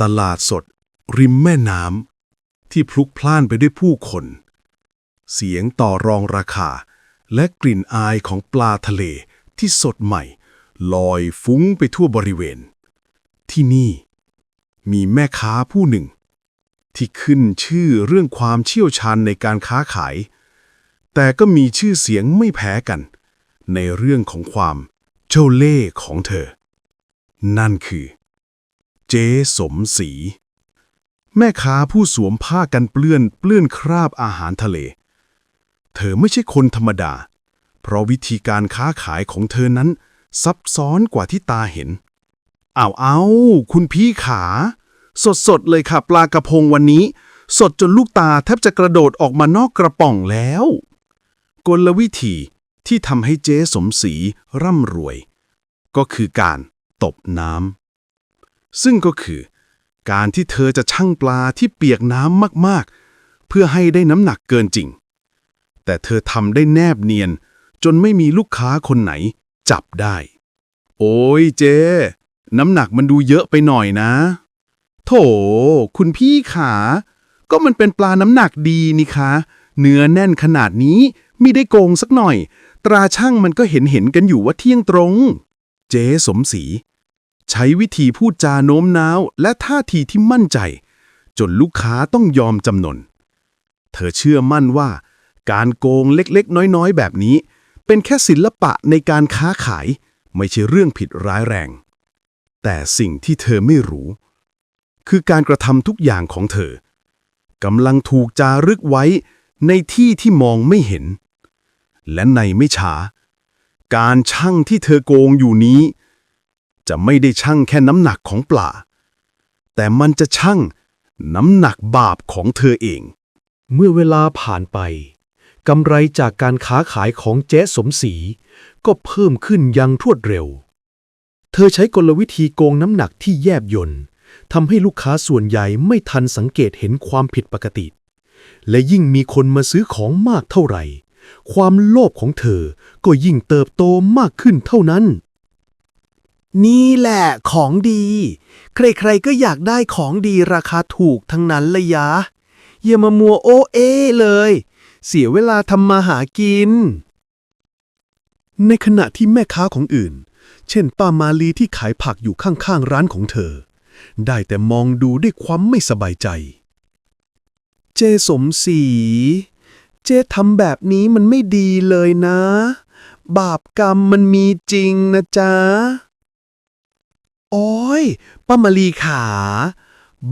ตลาดสด ริมแม่น้ำที่พลุกพล่านไปด้วยผู้คน เสียงต่อรองราคา และกลิ่นอายของปลาทะเลที่สดใหม่ ลอยฟุ้งไปทั่วบริเวณ ที่นี่ มีแม่ค้าผู้หนึ่ง ที่ขึ้นชื่อเรื่องความเชี่ยวชาญในการค้าขาย แต่ก็มีชื่อเสียงไม่แพ้กัน ในเรื่องของความเจ้าเล่ห์ของเธอ นั่นคือ เจ๊สมศรีแม่ค้าผู้สวมผ้ากันเปื้อนเปื้อนคราบอาหารทะเล เธอไม่ใช่คนธรรมดา เพราะวิธีการค้าขายของเธอนั้นซับซ้อนกว่าที่ตาเห็นเอาเอาคุณพี่ขา สดสดๆเลยค่ะปลากระพงวันนี้ สดจนลูกตาแทบจะกระโดดออกมานอกกระป๋องแล้ว กลวิธีที่ทำให้เจ๊สมศรีร่ำรวย ก็คือการตบน้ำ ซึ่งก็คือการที่เธอจะชั่งปลาที่เปียกน้ำมากๆ เพื่อให้ได้น้ำหนักเกินจริง แต่เธอทำได้แนบเนียน จนไม่มีลูกค้าคนไหน จับได้ โอ้ยเจ๊น้ำหนักมันดูเยอะไปหน่อยนะ โถ คุณพี่ขา ก็มันเป็นปลาน้ำหนักดีนี่คะ เนื้อแน่นขนาดนี้ไม่ได้โกงสักหน่อย ตราช่างมันก็เห็นเห็นกันอยู่ว่าเที่ยงตรง เจ๊สมศรี ใช้วิธีพูดจาโน้มน้าว และท่าทีที่มั่นใจ จนลูกค้าต้องยอมจำนน เธอเชื่อมั่นว่า การโกงเล็กๆ น้อยๆ แบบนี้ เป็นแค่ศิลปะในการค้าขาย ไม่ใช่เรื่องผิดร้ายแรง แต่สิ่งที่เธอไม่รู้ คือการกระทำทุกอย่างของเธอกำลังถูกจารึกไว้ในที่ที่มองไม่เห็น และในไม่ช้า การชั่งที่เธอโกงอยู่นี้ จะไม่ได้ชั่งแค่น้ำหนักของปลา แต่มันจะชั่งน้ำหนักบาปของเธอเอง เมื่อเวลาผ่านไปกำไรจากการค้าขายของเจ๊สมศรีก็เพิ่มขึ้นอยังรวดเร็ว เธอใช้กลวิธีโกงน้ำหนักที่แยบยนต์ทำให้ลูกค้าส่วนใหญ่ไม่ทันสังเกตเห็นความผิดปกติ และยิ่งมีคนมาซื้อของมากเท่าไหร่ ความโลภของเธอก็ยิ่งเติบโตมากขึ้นเท่านั้น นี่แหละของดี ใครๆก็อยากได้ของดีราคาถูกทั้งนั้นเลยยะ อย่ามามัวโอเอเลย เสียเวลาทำมาหากิน ในขณะที่แม่ค้าของอื่น เช่นป้ามาลีที่ขายผักอยู่ข้างๆร้านของเธอ ได้แต่มองดูด้วยความไม่สบายใจ เจสมศรีเจทำแบบนี้มันไม่ดีเลยนะ บาปกรรมมันมีจริงนะจ๊ะ โอ้ยป้ามาลีขา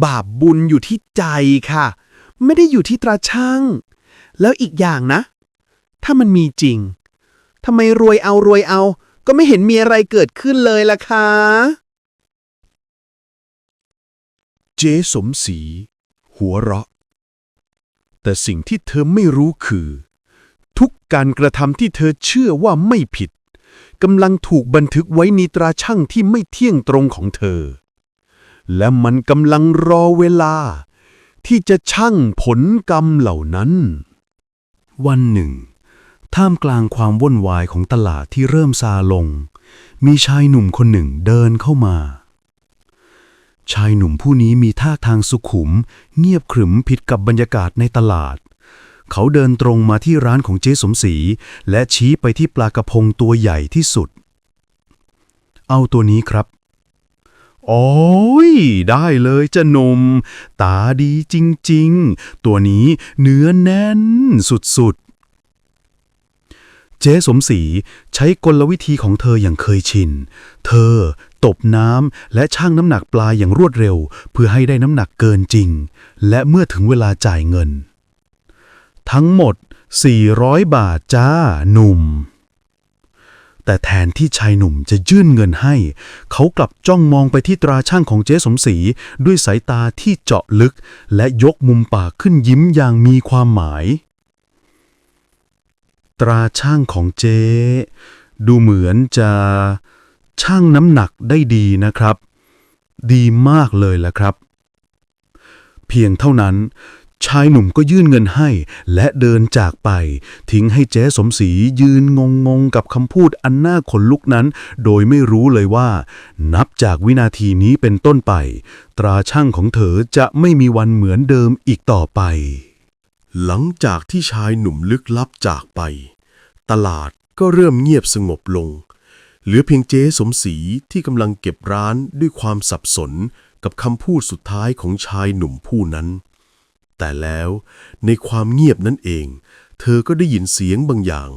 บาปบุญอยู่ที่ใจค่ะ ไม่ได้อยู่ที่ตราช่าง แล้วอีกอย่างนะ ถ้ามันมีจริงทำไมรวยเอารวยเอา ก็ไม่เห็นมีอะไรเกิดขึ้นเลยล่ะคะเจ๊สมศรีหัวเราะ แต่สิ่งที่เธอไม่รู้คือ ทุกการกระทำที่เธอเชื่อว่าไม่ผิด กำลังถูกบันทึกไว้ในตราช่างที่ไม่เที่ยงตรงของเธอ และมันกำลังรอเวลา ที่จะชั่งผลกรรมเหล่านั้น วันหนึ่ง ท่ามกลางความวุ่นวายของตลาดที่เริ่มซาลง มีชายหนุ่มคนหนึ่งเดินเข้ามา ชายหนุ่มผู้นี้มีท่าทางสุขุม เงียบขรึมผิดกับบรรยากาศในตลาด เขาเดินตรงมาที่ร้านของเจ๊สมศรีและชี้ไปที่ปลากระพงตัวใหญ่ที่สุด เอาตัวนี้ครับ โอ้ย ได้เลยจะนม ตาดีจริงๆ ตัวนี้เนื้อแน่นสุดๆ เจ๊สมศรีใช้กลวิธีของเธออย่างเคยชิน เธอตบน้ำและชั่งน้ำหนักปลาอย่างรวดเร็ว เพื่อให้ได้น้ำหนักเกินจริง และเมื่อถึงเวลาจ่ายเงิน ทั้งหมด 400 บาทจ้าหนุ่ม แต่แทนที่ชายหนุ่มจะยื่นเงินให้ เขากลับจ้องมองไปที่ตราช่างของเจ๊สมศรีด้วยสายตาที่เจาะลึก และยกมุมปากขึ้นยิ้มอย่างมีความหมาย ตราช่างของเจ๊ดูเหมือนจะช่างน้ำหนักได้ดีนะครับ ดีมากเลยละครับ เพียงเท่านั้น ชายหนุ่มก็ยื่นเงินให้ และเดินจากไป ทิ้งให้เจ๊สมศรียืนงงงๆกับคำพูดอันน่าขนลุกนั้น โดยไม่รู้เลยว่า นับจากวินาทีนี้เป็นต้นไป ตราช่างของเธอจะไม่มีวันเหมือนเดิมอีกต่อไป หลังจากที่ชายหนุ่มลึกลับจากไป ตลาดก็เริ่มเงียบสงบลง เหลือเพียงเจ๊สมศรีที่กำลังเก็บร้านด้วยความสับสนกับคำพูดสุดท้ายของชายหนุ่มผู้นั้น แต่แล้วในความเงียบนั่นเอง เธอก็ได้ยินเสียงบางอย่าง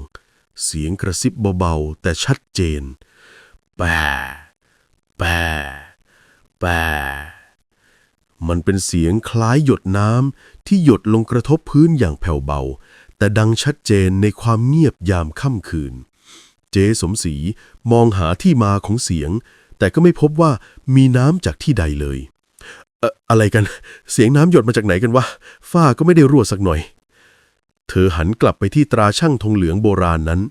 เสียงกระซิบเบาๆ แต่ชัดเจน แปะแปะแปะมันเป็นเสียงคล้ายหยดน้ำที่หยดลงกระทบพื้นอย่างแผ่วเบา แต่ดังชัดเจนในความเงียบยามค่ำคืน เจสมศรีมองหาที่มาของเสียง แต่ก็ไม่พบว่ามีน้ำจากที่ใดเลย เอ่ออะไรกัน เสียงน้ำหยดมาจากไหนกันวะ ฝ้าก็ไม่ได้รั่วสักหน่อย เธอหันกลับไปที่ตราช่างธงเหลืองโบราณนั้น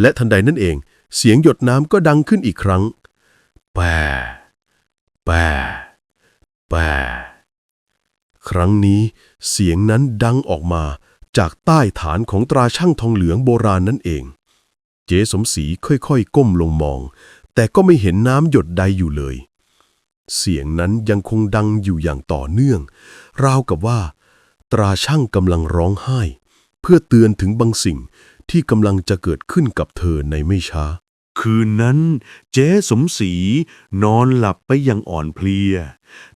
และทันใดนั่นเอง เสียงหยดน้ำก็ดังขึ้นอีกครั้ง แปะแปะแปครั้งนี้เสียงนั้นดังออกมาจากใต้ฐานของตราช่างทองเหลืองโบราณนั่นเอง เจสมศรีค่อยๆ ก้มลงมอง แต่ก็ไม่เห็นน้ำหยดใดอยู่เลย เสียงนั้นยังคงดังอยู่อย่างต่อเนื่อง ราวกับว่า ตราช่างกำลังร้องไห้ เพื่อเตือนถึงบางสิ่งที่กำลังจะเกิดขึ้นกับเธอในไม่ช้า คืนนั้น เจ๊สมศรีนอนหลับไปอย่างอ่อนเพลีย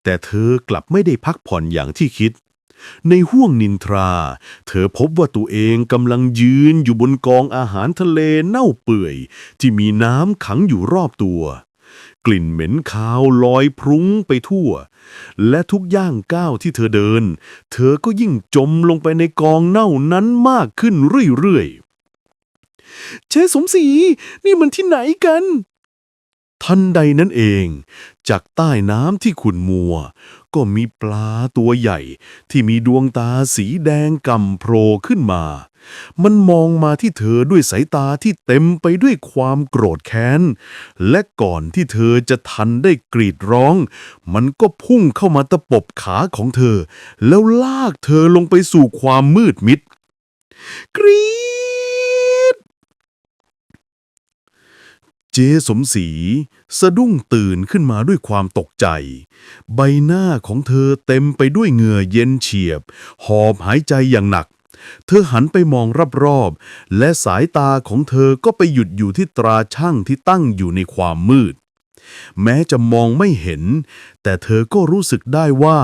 แต่เธอกลับไม่ได้พักผ่อนอย่างที่คิด ในห้วงนินทรา เธอพบว่าตัวเองกำลังยืนอยู่บนกองอาหารทะเลเน่าเปื่อย ที่มีน้ำขังอยู่รอบตัว กลิ่นเหม็นคาวลอยพรุ้งไปทั่ว และทุกย่างก้าวที่เธอเดิน เธอก็ยิ่งจมลงไปในกองเน่านั้นมากขึ้นเรื่อยๆเจ๊สมศรีนี่มันที่ไหนกัน ทันใดนั้นเอง จากใต้น้ำที่ขุ่นมัว ก็มีปลาตัวใหญ่ที่มีดวงตาสีแดงกำโผล่ขึ้นมา มันมองมาที่เธอด้วยสายตาที่เต็มไปด้วยความโกรธแค้น และก่อนที่เธอจะทันได้กรีดร้อง มันก็พุ่งเข้ามาตะปบขาของเธอ แล้วลากเธอลงไปสู่ความมืดมิด กรีด เจสมศรีสะดุ้งตื่นขึ้นมาด้วยความตกใจ ใบหน้าของเธอเต็มไปด้วยเหงื่อเย็นเฉียบ หอบหายใจอย่างหนัก เธอหันไปมองรอบๆ และสายตาของเธอก็ไปหยุดอยู่ที่ตราช่างที่ตั้งอยู่ในความมืด แม้จะมองไม่เห็น แต่เธอก็รู้สึกได้ว่า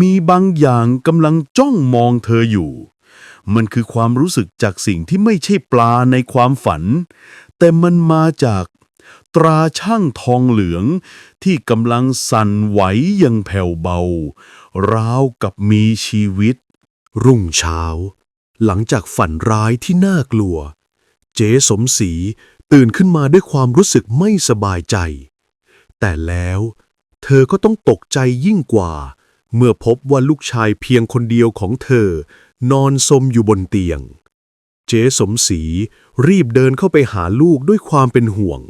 มีบางอย่างกำลังจ้องมองเธออยู่ มันคือความรู้สึกจากสิ่งที่ไม่ใช่ปลาในความฝัน แต่มันมาจากตราช่างทองเหลืองที่กำลังสั่นไหวอย่างแผ่วเบา ราวกับมีชีวิต รุ่งเช้า หลังจากฝันร้ายที่น่ากลัว เจ๊สมศรีตื่นขึ้นมาด้วยความรู้สึกไม่สบายใจ แต่แล้วเธอก็ต้องตกใจยิ่งกว่า เมื่อพบว่าลูกชายเพียงคนเดียวของเธอ นอนสมอยู่บนเตียง เจ๊สมศรีรีบเดินเข้าไปหาลูกด้วยความเป็นห่วง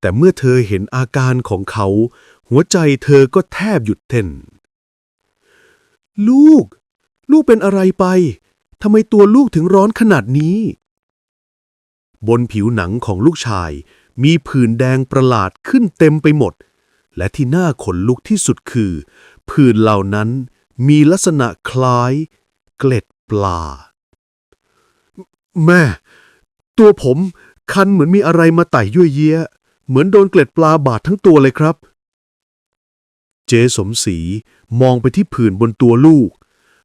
แต่เมื่อเธอเห็นอาการของเขา หัวใจเธอก็แทบหยุดเต้น ลูก ลูกเป็นอะไรไป ทำไมตัวลูกถึงร้อนขนาดนี้ บนผิวหนังของลูกชาย มีผื่นแดงประหลาดขึ้นเต็มไปหมด และที่น่าขนลุกที่สุดคือ ผื่นเหล่านั้นมีลักษณะคล้าย เกล็ดปลา แม่ ตัวผมคันเหมือนมีอะไรมาไต่ยั่วเยี้ย เหมือนโดนเกล็ดปลาบาดทั้งตัวเลยครับ เจสมศรีมองไปที่ผื่นบนตัวลูก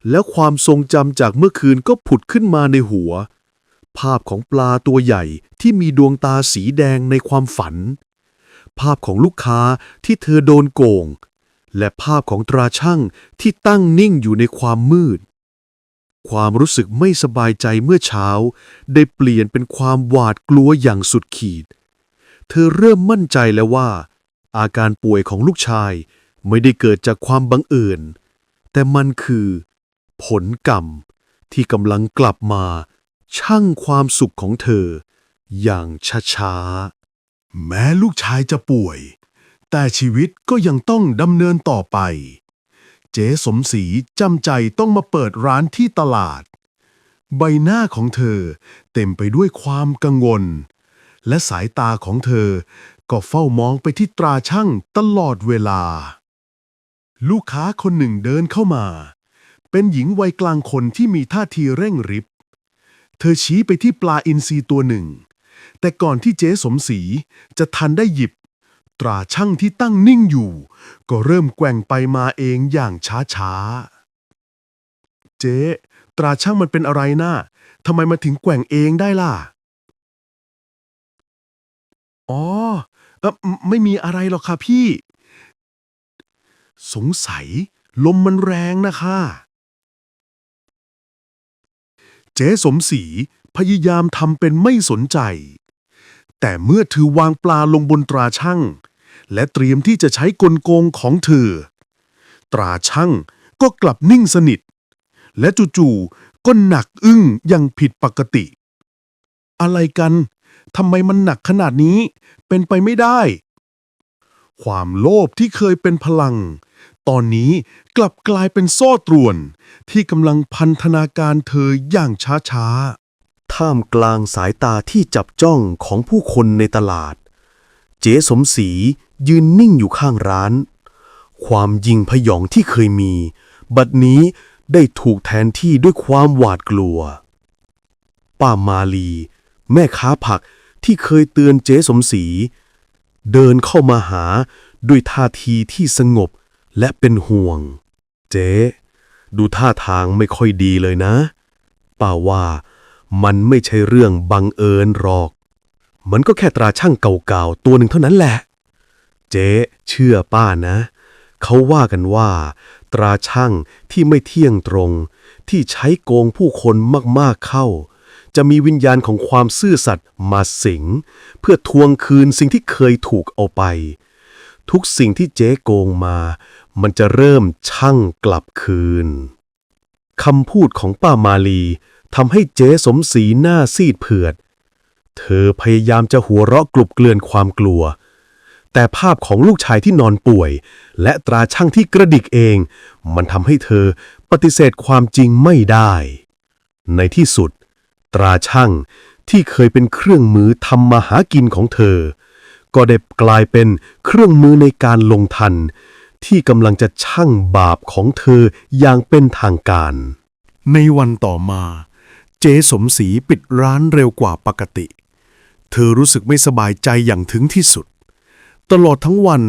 แล้วความทรงจำจากเมื่อคืนก็ผุดขึ้นมาในหัว ภาพของปลาตัวใหญ่ที่มีดวงตาสีแดงในความฝัน ภาพของลูกค้าที่เธอโดนโกง และภาพของตราช่างที่ตั้งนิ่งอยู่ในความมืด ความรู้สึกไม่สบายใจเมื่อเช้า ได้เปลี่ยนเป็นความหวาดกลัวอย่างสุดขีด เธอเริ่มมั่นใจแล้วว่า อาการป่วยของลูกชายไม่ได้เกิดจากความบังเอิญแต่มันคือ ผลกรรมที่กำลังกลับมาช่างความสุขของเธอ อย่างช้าๆ แม้ลูกชายจะป่วย แต่ชีวิตก็ยังต้องดำเนินต่อไป เจ๊สมศรีจำใจต้องมาเปิดร้านที่ตลาด ใบหน้าของเธอเต็มไปด้วยความกังวล และสายตาของเธอก็เฝ้ามองไปที่ตราช่างตลอดเวลา ลูกค้าคนหนึ่งเดินเข้ามา เป็นหญิงวัยกลางคนที่มีท่าทีเร่งริบ เธอชี้ไปที่ปลาอินทรีตัวหนึ่ง แต่ก่อนที่เจ๊สมศรีจะทันได้หยิบ ตราช่างที่ตั้งนิ่งอยู่ ก็เริ่มแกว่งไปมาเองอย่างช้าๆ เจ๊ ตราช่างมันเป็นอะไรนะ่ะทำไมมาถึงแกว่งเองได้ล่ะ อ๋อไม่มีอะไรหรอกค่ะพี่ สงสัย ลมมันแรงนะคะ เจ๊สมศรีพยายามทำเป็นไม่สนใจ แต่เมื่อเธอวางปลาลงบนตราช่างและเตรียมที่จะใช้กลโกงของเธอ ตราช่างก็กลับนิ่งสนิท และจู่ๆก็หนักอึ้งอย่างผิดปกติ อะไรกันทำไมมันหนักขนาดนี้เป็นไปไม่ได้ ความโลภที่เคยเป็นพลัง ตอนนี้กลับกลายเป็นโซ่ตรวน ที่กำลังพันธนาการเธออย่างช้าๆ ท่ามกลางสายตาที่จับจ้องของผู้คนในตลาด เจ๊สมศรียืนนิ่งอยู่ข้างร้าน ความยิงพยองที่เคยมี บัดนี้ได้ถูกแทนที่ด้วยความหวาดกลัว ป้ามาลี แม่ค้าผักที่เคยเตือนเจ๊สมศรีเดินเข้ามาหาด้วยท่าทีที่สงบ และเป็นห่วง เจ๊ดูท่าทางไม่ค่อยดีเลยนะป้าว่ามันไม่ใช่เรื่องบังเอิญหรอก มันก็แค่ตราช่างเก่าๆ ตัวหนึ่งเท่านั้นแหละ เจ๊เชื่อป้านะ เขาว่ากันว่า ตราช่างที่ไม่เที่ยงตรง ที่ใช้โกงผู้คนมากๆเข้า จะมีวิญญาณของความซื่อสัตย์มาสิง เพื่อทวงคืนสิ่งที่เคยถูกเอาไป ทุกสิ่งที่เจ๊โกงมา มันจะเริ่มช่างกลับคืนคำพูดของป้ามาลีทำให้เจ๊สมศรีหน้าซีดเผือด เธอพยายามจะหัวเราะกลุบเกลื่อนความกลัว แต่ภาพของลูกชายที่นอนป่วย และตราช่างที่กระดิกเอง มันทำให้เธอปฏิเสธความจริงไม่ได้ ในที่สุด ตราช่างที่เคยเป็นเครื่องมือทำมาหากินของเธอ ก็ได้กลายเป็นเครื่องมือในการลงทัน ที่กำลังจะชั่งบาปของเธออย่างเป็นทางการ ในวันต่อมา เจสมศรีปิดร้านเร็วกว่าปกติ เธอรู้สึกไม่สบายใจอย่างถึงที่สุด ตลอดทั้งวัน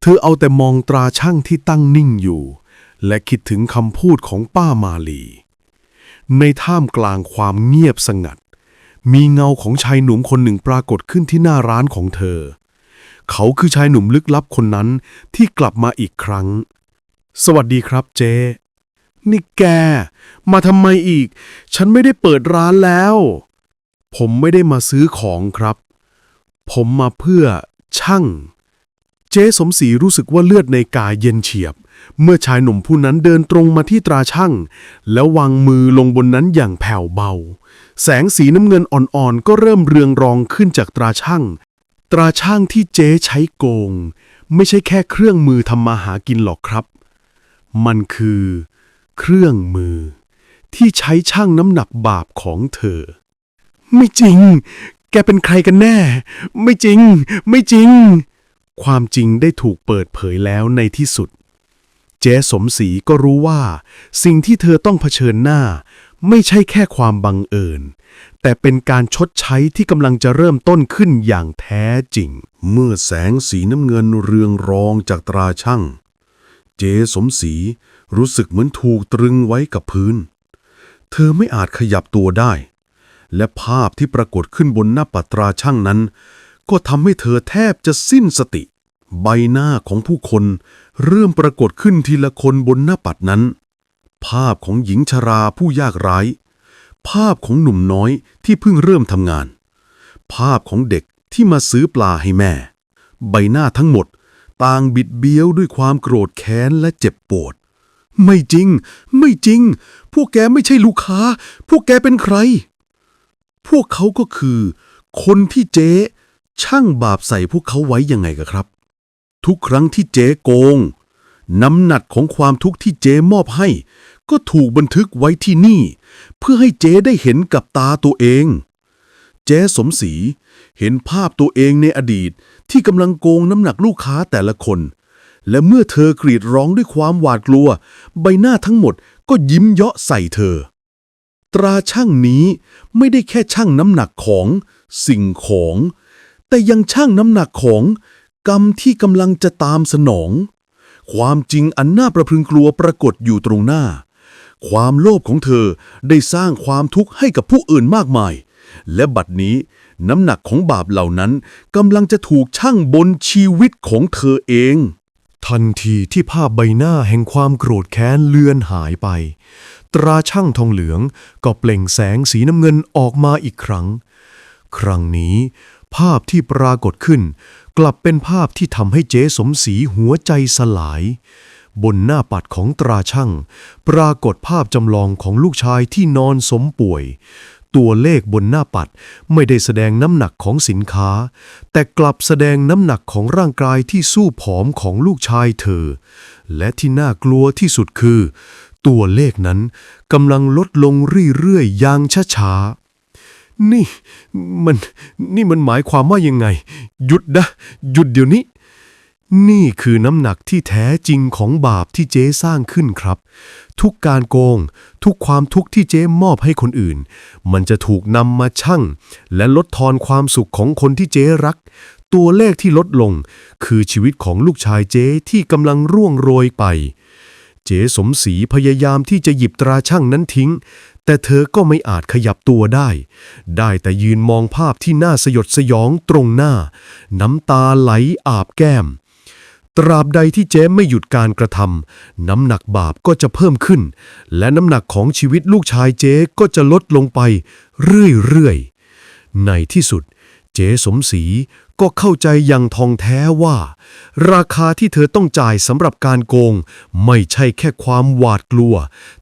เธอเอาแต่มองตราช่างที่ตั้งนิ่งอยู่ และคิดถึงคำพูดของป้ามาลี ในท่ามกลางความเงียบสงัด มีเงาของชายหนุ่มคนหนึ่งปรากฏขึ้นที่หน้าร้านของเธอ เขาคือชายหนุ่มลึกลับคนนั้นที่กลับมาอีกครั้ง สวัสดีครับเจ๊นี่แก มาทำไมอีก ฉันไม่ได้เปิดร้านแล้ว ผมไม่ได้มาซื้อของครับ ผมมาเพื่อช่าง เจ๊สมศรีรู้สึกว่าเลือดในกายเย็นเฉียบ เมื่อชายหนุ่มผู้นั้นเดินตรงมาที่ตราช่าง แล้ววางมือลงบนนั้นอย่างแผ่วเบา แสงสีน้ำเงินอ่อนๆ ก็เริ่มเรืองรองขึ้นจากตราช่าง ตราช่างที่เจ๊ใช้โกง ไม่ใช่แค่เครื่องมือทำมาหากินหรอกครับ มันคือ เครื่องมือ ที่ใช้ช่างน้ำหนักบาปของเธอ ไม่จริง แกเป็นใครกันแน่ ไม่จริง ไม่จริง ความจริงได้ถูกเปิดเผยแล้วในที่สุด เจ๊สมศรีก็รู้ว่า สิ่งที่เธอต้องเผชิญหน้า ไม่ใช่แค่ความบังเอิญ แต่เป็นการชดใช้ที่กำลังจะเริ่มต้นขึ้นอย่างแท้จริง เมื่อแสงสีน้ำเงินเรืองรองจากตราช่าง เจสมศรีรู้สึกเหมือนถูกตรึงไว้กับพื้น เธอไม่อาจขยับตัวได้ และภาพที่ปรากฏขึ้นบนหน้าปัดตราช่างนั้น ก็ทำให้เธอแทบจะสิ้นสติ ใบหน้าของผู้คน เริ่มปรากฏขึ้นทีละคนบนหน้าปัดนั้น ภาพของหญิงชราผู้ยากไร้ภาพของหนุ่มน้อยที่เพิ่งเริ่มทำงาน ภาพของเด็กที่มาซื้อปลาให้แม่ ใบหน้าทั้งหมด ต่างบิดเบี้ยวด้วยความโกรธแค้นและเจ็บปวด ไม่จริง ไม่จริง พวกแกไม่ใช่ลูกค้า พวกแกเป็นใคร พวกเขาก็คือ คนที่เจ๊ ช่างบาปใส่พวกเขาไว้ยังไงกันครับ ทุกครั้งที่เจ๊โกง น้ำหนักของความทุกข์ที่เจมอบให้ ก็ถูกบันทึกไว้ที่นี่ เพื่อให้เจได้เห็นกับตาตัวเอง เจ๊สมศรีเห็นภาพตัวเองในอดีตที่กำลังโกงน้ำหนักลูกค้าแต่ละคน และเมื่อเธอกรีดร้องด้วยความหวาดกลัว ใบหน้าทั้งหมดก็ยิ้มเยาะใส่เธอ ตราช่างนี้ไม่ได้แค่ช่างน้ำหนักของสิ่งของ แต่ยังช่างน้ำหนักของกรรมที่กำลังจะตามสนอง ความจริงอันน่าประพรึงกลัวปรากฏอยู่ตรงหน้า ความโลภของเธอได้สร้างความทุกข์ให้กับผู้อื่นมากมาย และบัดนี้น้ำหนักของบาปเหล่านั้นกำลังจะถูกชั่งบนชีวิตของเธอเอง ทันทีที่ภาพใบหน้าแห่งความโกรธแค้นเลือนหายไป ตราช่างทองเหลืองก็เปล่งแสงสีน้ำเงินออกมาอีกครั้ง ครั้งนี้ภาพที่ปรากฏขึ้น กลับเป็นภาพที่ทำให้เจ๊สมศรีหัวใจสลาย บนหน้าปัดของตราช่าง ปรากฏภาพจำลองของลูกชายที่นอนสมป่วย ตัวเลขบนหน้าปัดไม่ได้แสดงน้ำหนักของสินค้า แต่กลับแสดงน้ำหนักของร่างกายที่สู้ผอมของลูกชายเธอ และที่น่ากลัวที่สุดคือ ตัวเลขนั้นกำลังลดลงเรื่อยๆอย่างช้าๆนี่ มัน นี่มันหมายความว่ายังไง หยุดนะ หยุดเดี๋ยวนี้ นี่คือน้ำหนักที่แท้จริงของบาปที่เจ๊สร้างขึ้นครับ ทุกการโกง ทุกความทุกข์ที่เจ๊มอบให้คนอื่น มันจะถูกนำมาชั่ง และลดทอนความสุขของคนที่เจ๊รัก ตัวเลขที่ลดลง คือชีวิตของลูกชายเจ๊ที่กำลังร่วงโรยไป เจ๊สมศรีพยายามที่จะหยิบตราช่างนั้นทิ้ง แต่เธอก็ไม่อาจขยับตัวได้ ได้แต่ยืนมองภาพที่น่าสยดสยองตรงหน้า น้ำตาไหลอาบแก้ม ตราบใดที่เจ๊ไม่หยุดการกระทำน้ำหนักบาปก็จะเพิ่มขึ้น และน้ำหนักของชีวิตลูกชายเจ๊ก็จะลดลงไปเรื่อยๆ ในที่สุด เจ๊สมศรีก็เข้าใจอย่างทองแท้ว่า ราคาที่เธอต้องจ่ายสำหรับการโกง ไม่ใช่แค่ความหวาดกลัว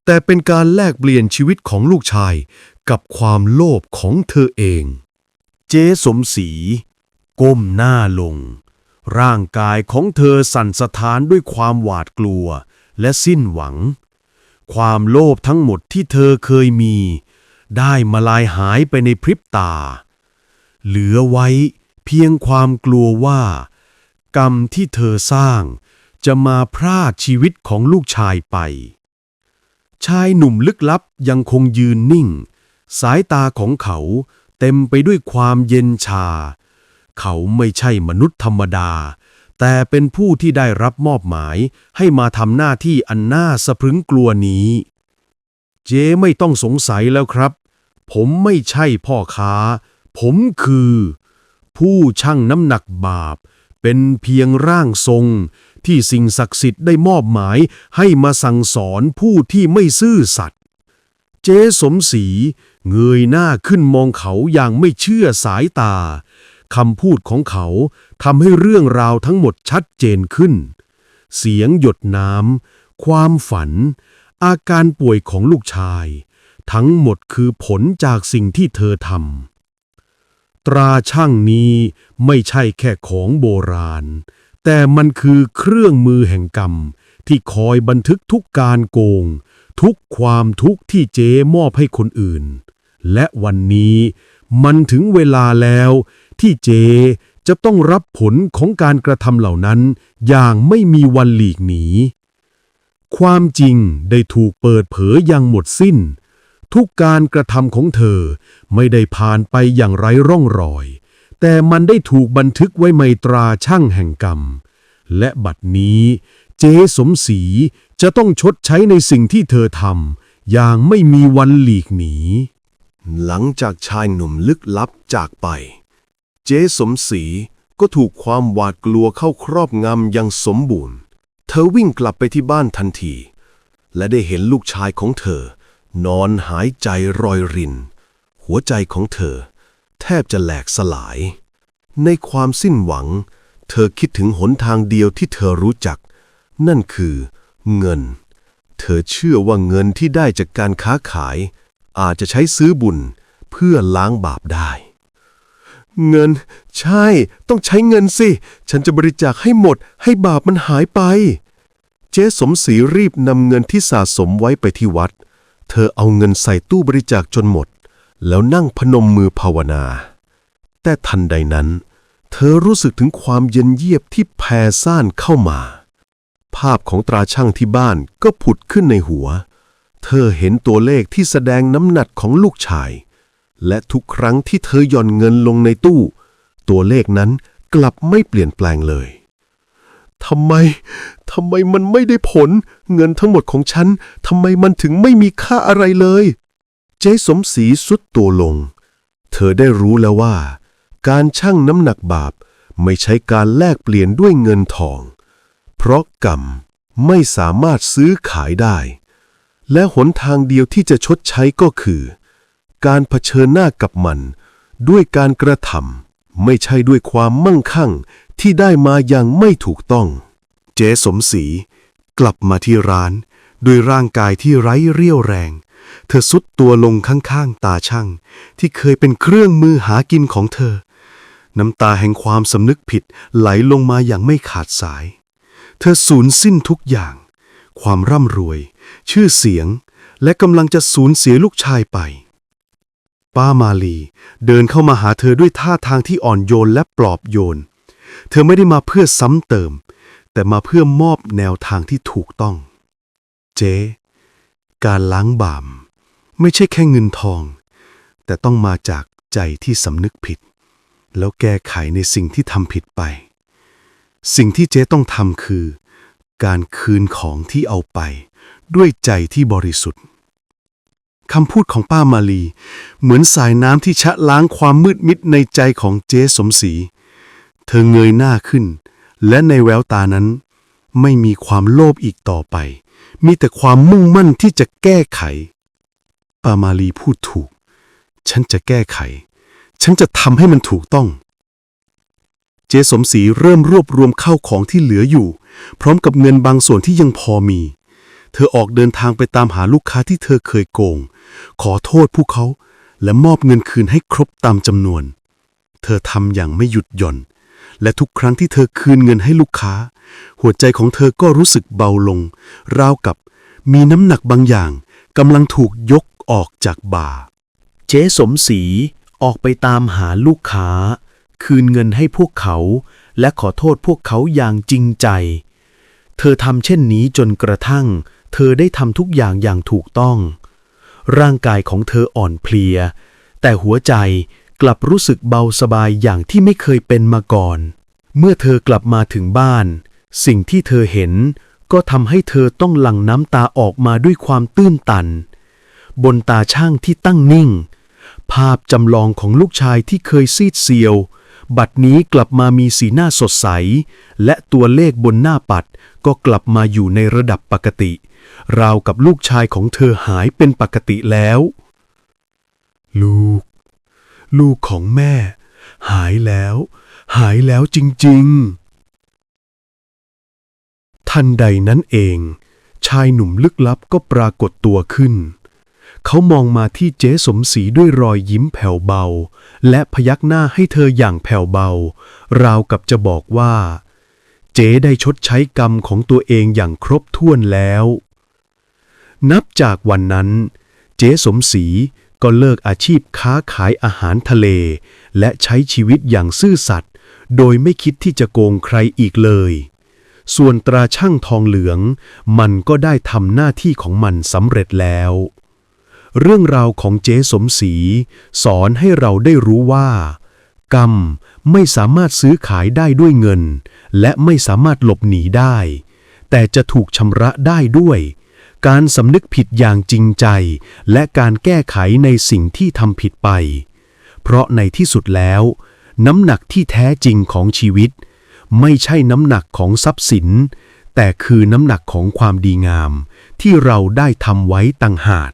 แต่เป็นการแลกเปลี่ยนชีวิตของลูกชาย กับความโลภของเธอเอง เจ๊สมศรีก้มหน้าลง ร่างกายของเธอสั่นสะท้านด้วยความหวาดกลัวและสิ้นหวัง ความโลภทั้งหมดที่เธอเคยมี ได้มาลายหายไปในพริบตา เหลือไว้เพียงความกลัวว่า กรรมที่เธอสร้าง จะมาพรากชีวิตของลูกชายไป ชายหนุ่มลึกลับยังคงยืนนิ่ง สายตาของเขาเต็มไปด้วยความเย็นชา เขาไม่ใช่มนุษย์ธรรมดา แต่เป็นผู้ที่ได้รับมอบหมายให้มาทำหน้าที่อันน่าสะพรึงกลัวนี้ เจ๊ไม่ต้องสงสัยแล้วครับ ผมไม่ใช่พ่อค้า ผมคือ ผู้ชั่งน้ำหนักบาป เป็นเพียงร่างทรง ที่สิ่งศักดิ์สิทธิ์ได้มอบหมายให้มาสั่งสอนผู้ที่ไม่ซื่อสัตย์เจ๊สมศรีเงยหน้าขึ้นมองเขาอย่างไม่เชื่อสายตา คำพูดของเขาทำให้เรื่องราวทั้งหมดชัดเจนขึ้น เสียงหยดน้ำ ความฝัน อาการป่วยของลูกชาย ทั้งหมดคือผลจากสิ่งที่เธอทำ ตราช่างนี้ไม่ใช่แค่ของโบราณ แต่มันคือเครื่องมือแห่งกรรม ที่คอยบันทึกทุกการโกง ทุกความทุกข์ที่เจ๊มอบให้คนอื่น และวันนี้มันถึงเวลาแล้ว ที่เจจะต้องรับผลของการกระทำเหล่านั้น อย่างไม่มีวันหลีกหนี ความจริงได้ถูกเปิดเผยอย่างหมดสิ้น ทุกการกระทำของเธอไม่ได้ผ่านไปอย่างไร้ร่องรอย แต่มันได้ถูกบันทึกไว้ในตราช่างแห่งกรรม และบัดนี้ เจสมศรีจะต้องชดใช้ในสิ่งที่เธอทำอย่างไม่มีวันหลีกหนี หลังจากชายหนุ่มลึกลับจากไป เจ๊สมศรีก็ถูกความหวาดกลัวเข้าครอบงำอย่างสมบูรณ์ เธอวิ่งกลับไปที่บ้านทันที และได้เห็นลูกชายของเธอ นอนหายใจรอยริน หัวใจของเธอ แทบจะแหลกสลาย ในความสิ้นหวัง เธอคิดถึงหนทางเดียวที่เธอรู้จัก นั่นคือเงิน เธอเชื่อว่าเงินที่ได้จากการค้าขาย อาจจะใช้ซื้อบุญเพื่อล้างบาปได้ เงิน ใช่ ต้องใช้เงินสิ ฉันจะบริจาคให้หมด ให้บาปมันหายไป เจ๊สมศรีรีบนำเงินที่สะสมไว้ไปที่วัด เธอเอาเงินใส่ตู้บริจาคจนหมด แล้วนั่งพนมมือภาวนา แต่ทันใดนั้น เธอรู้สึกถึงความเย็นเยียบที่แผ่ซ่านเข้ามา ภาพของตราช่างที่บ้านก็ผุดขึ้นในหัว เธอเห็นตัวเลขที่แสดงน้ำหนักของลูกชาย และทุกครั้งที่เธอหย่อนเงินลงในตู้ ตัวเลขนั้นกลับไม่เปลี่ยนแปลงเลยทำไมทำไมมันไม่ได้ผล เงินทั้งหมดของฉันทำไมมันถึงไม่มีค่าอะไรเลย เจ๊สมศรีสุดตัวลง เธอได้รู้แล้วว่า การชั่งน้ำหนักบาปไม่ใช่การแลกเปลี่ยนด้วยเงินทอง เพราะกรรมไม่สามารถซื้อขายได้ และหนทางเดียวที่จะชดใช้ก็คือ การเผชิญหน้ากับมัน ด้วยการกระทำไม่ใช่ด้วยความมั่งคั่งที่ได้มาอย่างไม่ถูกต้อง เจ๊สมศรีกลับมาที่ร้าน ด้วยร่างกายที่ไร้เรี่ยวแรง เธอสุดตัวลงข้างๆ ตาช่าง ที่เคยเป็นเครื่องมือหากินของเธอ น้ำตาแห่งความสำนึกผิดไหลลงมาอย่างไม่ขาดสาย เธอสูญสิ้นทุกอย่าง ความร่ำรวย ชื่อเสียง และกำลังจะสูญเสียลูกชายไป ป้ามาลี เดินเข้ามาหาเธอด้วยท่าทางที่อ่อนโยนและปลอบโยน เธอไม่ได้มาเพื่อซ้ำเติม แต่มาเพื่อมอบแนวทางที่ถูกต้อง เจ๊ การล้างบาปไม่ใช่แค่เงินทอง แต่ต้องมาจากใจที่สำนึกผิด แล้วแก้ไขในสิ่งที่ทำผิดไป สิ่งที่เจ๊ต้องทำคือ การคืนของที่เอาไป ด้วยใจที่บริสุทธิ์ คำพูดของป้ามาลี เหมือนสายน้ำที่ชะล้างความมืดมิดในใจของเจ๊สมศรี เธอเงยหน้าขึ้น และในแววตานั้น ไม่มีความโลภอีกต่อไป มีแต่ความมุ่งมั่นที่จะแก้ไข ป้ามาลีพูดถูก ฉันจะแก้ไข ฉันจะทำให้มันถูกต้อง เจสมศรีเริ่มรวบรวมเข้าของที่เหลืออยู่ พร้อมกับเงินบางส่วนที่ยังพอมี เธอออกเดินทางไปตามหาลูกค้าที่เธอเคยโกง ขอโทษพวกเขา และมอบเงินคืนให้ครบตามจำนวน เธอทำอย่างไม่หยุดหย่อน และทุกครั้งที่เธอคืนเงินให้ลูกค้า หัวใจของเธอก็รู้สึกเบาลง ราวกับมีน้ำหนักบางอย่างกำลังถูกยกออกจากบ่า เจ๊สมศรีออกไปตามหาลูกค้า คืนเงินให้พวกเขา และขอโทษพวกเขาอย่างจริงใจ เธอทำเช่นนี้จนกระทั่ง เธอได้ทำทุกอย่างอย่างถูกต้อง ร่างกายของเธออ่อนเพลีย แต่หัวใจกลับรู้สึกเบาสบายอย่างที่ไม่เคยเป็นมาก่อน เมื่อเธอกลับมาถึงบ้าน สิ่งที่เธอเห็นก็ทำให้เธอต้องหลั่งน้ำตาออกมาด้วยความตื้นตัน บนตาช่างที่ตั้งนิ่ง ภาพจำลองของลูกชายที่เคยซีดเซียว บัดนี้กลับมามีสีหน้าสดใส และตัวเลขบนหน้าปัดก็กลับมาอยู่ในระดับปกติ ราวกับลูกชายของเธอหายเป็นปกติแล้ว ลูก ลูกของแม่ หายแล้ว หายแล้วจริง ๆ ทันใดนั้นเอง ชายหนุ่มลึกลับก็ปรากฏตัวขึ้น เขามองมาที่เจ๊สมศรีด้วยรอยยิ้มแผ่วเบา และพยักหน้าให้เธออย่างแผ่วเบา ราวกับจะบอกว่าเจ๊ได้ชดใช้กรรมของตัวเองอย่างครบถ้วนแล้ว นับจากวันนั้น เจ๊สมศรีก็เลิกอาชีพค้าขายอาหารทะเล และใช้ชีวิตอย่างซื่อสัตย์ โดยไม่คิดที่จะโกงใครอีกเลย ส่วนตราช่างทองเหลือง มันก็ได้ทำหน้าที่ของมันสำเร็จแล้ว เรื่องราวของเจ๊สมศรีสอนให้เราได้รู้ว่า กรรมไม่สามารถซื้อขายได้ด้วยเงิน และไม่สามารถหลบหนีได้ แต่จะถูกชำระได้ด้วย การสำนึกผิดอย่างจริงใจ และการแก้ไขในสิ่งที่ทำผิดไป เพราะในที่สุดแล้ว น้ำหนักที่แท้จริงของชีวิต ไม่ใช่น้ำหนักของทรัพย์สิน แต่คือน้ำหนักของความดีงาม ที่เราได้ทำไว้ต่างหาก